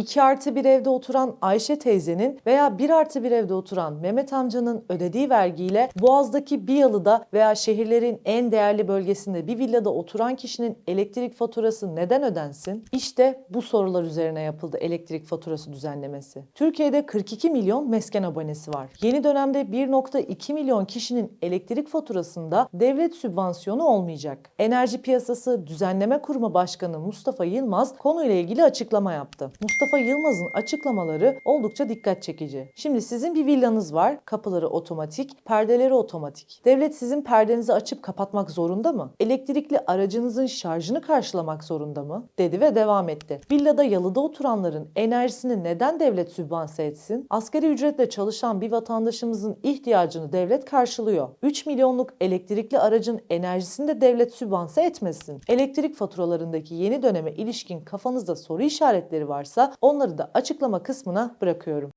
2 artı bir evde oturan Ayşe teyzenin veya 1 artı bir evde oturan Mehmet amcanın ödediği vergiyle Boğaz'daki bir yalıda veya şehirlerin en değerli bölgesinde bir villada oturan kişinin elektrik faturası neden ödensin? İşte bu sorular üzerine yapıldı elektrik faturası düzenlemesi. Türkiye'de 42 milyon mesken abonesi var. Yeni dönemde 1.2 milyon kişinin elektrik faturasında devlet sübvansiyonu olmayacak. Enerji Piyasası Düzenleme Kurumu Başkanı Mustafa Yılmaz konuyla ilgili açıklama yaptı. Mustafa Yılmaz'ın açıklamaları oldukça dikkat çekici. Şimdi sizin bir villanız var. Kapıları otomatik, perdeleri otomatik. Devlet sizin perdenizi açıp kapatmak zorunda mı? Elektrikli aracınızın şarjını karşılamak zorunda mı? Dedi ve devam etti. Villada yalıda oturanların enerjisini neden devlet sübvanse etsin? Asgari ücretle çalışan bir vatandaşımızın ihtiyacını devlet karşılıyor. 3 milyonluk elektrikli aracın enerjisini de devlet sübvanse etmesin. Elektrik faturalarındaki yeni döneme ilişkin kafanızda soru işaretleri varsa onları da açıklama kısmına bırakıyorum.